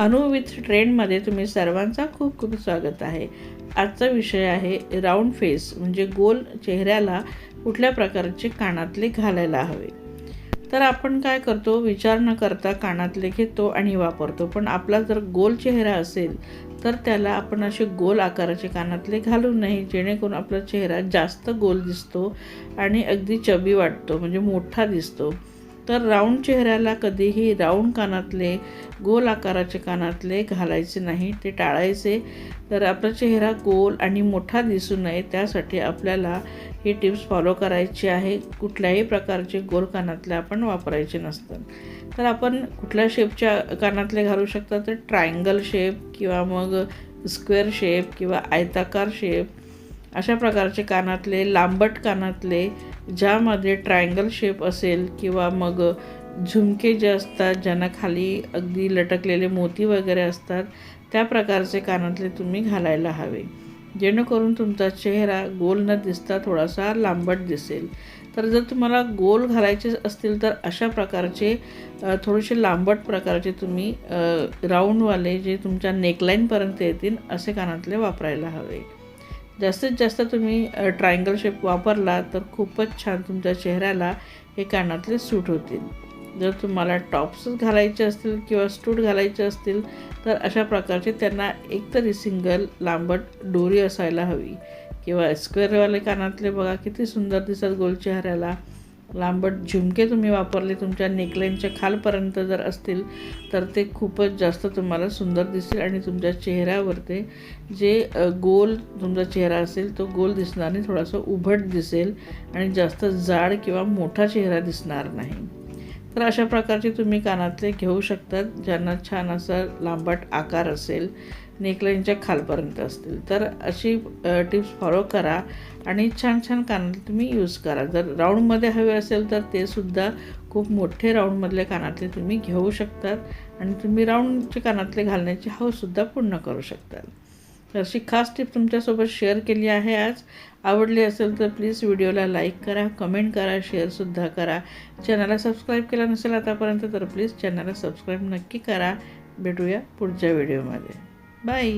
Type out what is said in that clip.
अनु विथ ट्रेंडमध्ये तुम्ही सर्वांचा खूप खूप स्वागत आहे. आजचा विषय आहे राऊंड फेस म्हणजे गोल चेहऱ्याला कुठल्या प्रकारचे कानातले घालायला हवे. तर आपण काय करतो विचार न करता कानातले घेतो आणि वापरतो. पण आपला जर गोल चेहरा असेल तर त्याला आपण असे गोल आकाराचे कानातले घालू नये जेणेकरून आपला चेहरा जास्त गोल दिसतो आणि अगदी चबी वाटतो म्हणजे मोठा दिसतो. तर राऊंड चेहऱ्याला कधीही राऊंड कानातले गोल आकाराचे कानातले घालायचे नाही ते टाळायचे. तर आपला चेहरा गोल आणि मोठा दिसू नये त्यासाठी आपल्याला ही टिप्स फॉलो करायची आहे. कुठल्याही प्रकारचे गोल कानातले आपण वापरायचे नसतात. तर आपण कुठल्या शेपच्या कानातले घालू शकता? तर ट्रायंगल शेप किंवा मग स्क्वेअर शेप किंवा आयताकार शेप अशा प्रकारचे कानातले लांबट कानातले ज्यामध्ये ट्रायंगल शेप असेल किंवा मग झुमके जे असतात ज्यांना खाली अगदी लटकलेले मोती वगैरे असतात त्या प्रकारचे कानातले तुम्ही घालायला हवे. जेणेकरून तुमचा चेहरा गोल न दिसता थोडासा लांबट दिसेल. तर जर तुम्हाला गोल घालायचे असतील तर अशा प्रकारचे थोडेसे लांबट प्रकारचे तुम्ही राऊंडवाले जे तुमच्या नेकलाईनपर्यंत येतील असे कानातले वापरायला हवे. जास्तीत जास्त तुम्ही ट्रायंगल शेप वापरला तर खूपच छान तुमच्या चेहऱ्याला हे कानातले सूट होतील. जर तुम्हाला टॉप्सच घालायचे असतील किंवा स्टूट घालायचे असतील तर अशा प्रकारचे त्यांना एकतरी सिंगल लांबट डोरी असायला हवी. किंवा स्क्वेअरवाले कानातले बघा किती सुंदर दिसत गोल चेहऱ्याला. लांबट झुमके तुम्ही वापरले तुमच्या नेकलाईनच्या खालपर्यंत जर असतील तर ते खूपच जास्त तुम्हाला सुंदर दिसेल आणि तुमच्या चेहऱ्यावर ते जे गोल तुमचा चेहरा असेल तो गोल दिसणार नाही थोडासा उभट दिसेल आणि जास्त जाड किंवा मोठा चेहरा दिसणार नाही. तर अशा प्रकारचे तुम्ही कानातले घेऊ शकतात ज्यांना छान असा लांबट आकार असेल नेकलाईनच्या खालपर्यंत असतील. तर अशी टिप्स फॉलो करा आणि छान छान कानातले तुम्ही यूज करा. जर राऊंडमध्ये हवे असेल तर ते सुद्धा खूप मोठे राऊंडमधले कानातले तुम्ही घेऊ शकतात आणि तुम्ही राऊंडचे कानातले घालण्याची हौससुद्धा पूर्ण करू शकतात. अशी खास टिप तुमच्यासोबत शेअर केली आहे आज. आवडली असेल तर प्लीज व्हिडिओला लाईक करा कमेंट करा शेअरसुद्धा करा. चॅनलला सबस्क्राईब केला नसेल आतापर्यंत तर प्लीज चॅनलला सबस्क्राईब नक्की करा. भेटूया पुढच्या व्हिडिओमध्ये. बाय.